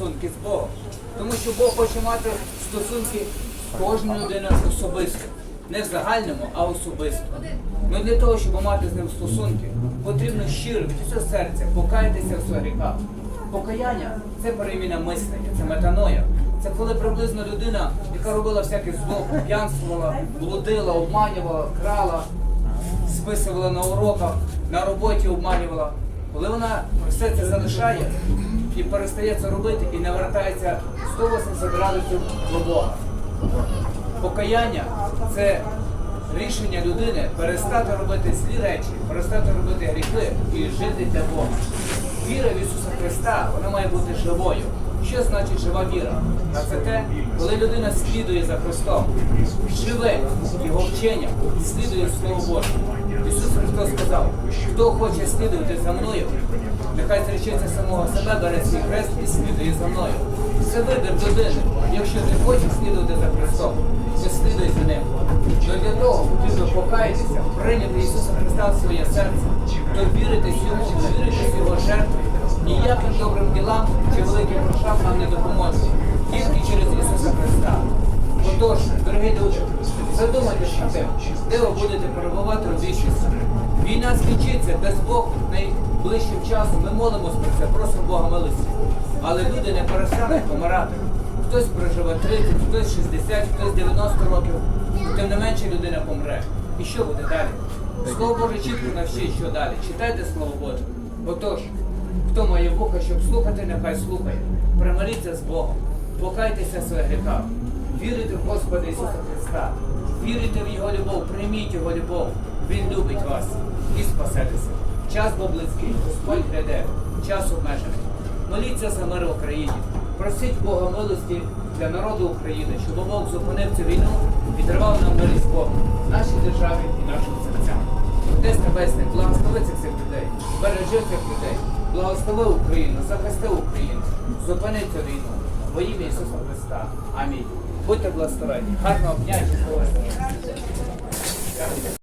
стосунки з Богом. Тому що Бог хоче мати стосунки з кожною людиною особисто. Не в загальному, а особисто. Ну для того, щоб мати з ним стосунки, потрібно щиро від усього серця покаятися в своїх гріхах. Покаяння це переміна мислення, це метаноя. Це коли приблизно людина, яка робила всяке зло, п'янствувала, блудила, обманювала, крала, списувала на уроках, на роботі обманювала. Коли вона все це залишає і перестає це робити і не вертається 180 градусів до Бога. Покаяння це рішення людини перестати робити злі речі, перестати робити гріхи і жити для Бога. Віра в Ісуса Христа вона має бути живою. Що значить жива віра? А це те, коли людина слідує за Христом, живе його вченням, слідує Слово Боже. Христос сказав, хто хоче слідувати за мною, нехай зречеться самого себе, бере свій хрест і слідує за мною. Це вибір людини. Якщо ти хочеш слідувати за Христом, то слідуй за ним. То для того потрібно покаятися, прийняти Ісуса Христа в своє серце, то віритись йому, віритись його жертві. Ніяким добрим ділам чи великим грошам нам не допоможуть. Тільки через Ісуса Христа. Отож, задумайтесь над тим, де ви будете перебувати у вічності. Війна скінчиться, дасть Бог найближчим часом. Ми молимось про це, просимо Бога милості. Але люди не перестануть помирати. Хтось проживе 30, хтось 60, хтось 90 років. Тим не менше людина помре. І що буде далі? Слово Боже чітко навчить, що далі. Читайте Слово Боже. Отож, хто має вуха, щоб слухати, нехай слухає. Примиріться з Богом, покайтеся своїх гріхах, вірите в Господа Ісуса Христа, вірите в Його любов, прийміть Його любов. Він любить вас і спасетеся. Час бо близький, Господь гряде, час обмежений. Моліться за мир в Україні. Просіть Бога милості для народу України, щоб Бог зупинив цю війну і тривав нам мирість Богу в нашій державі і нашим серцям. Отець Небесний, благослови цих людей, бережи цих людей, благослови Україну, захисти Україну, зупини цю війну. Во ім'я Ісуса Христа. Амінь. Будьте благословені. Гарного дня і.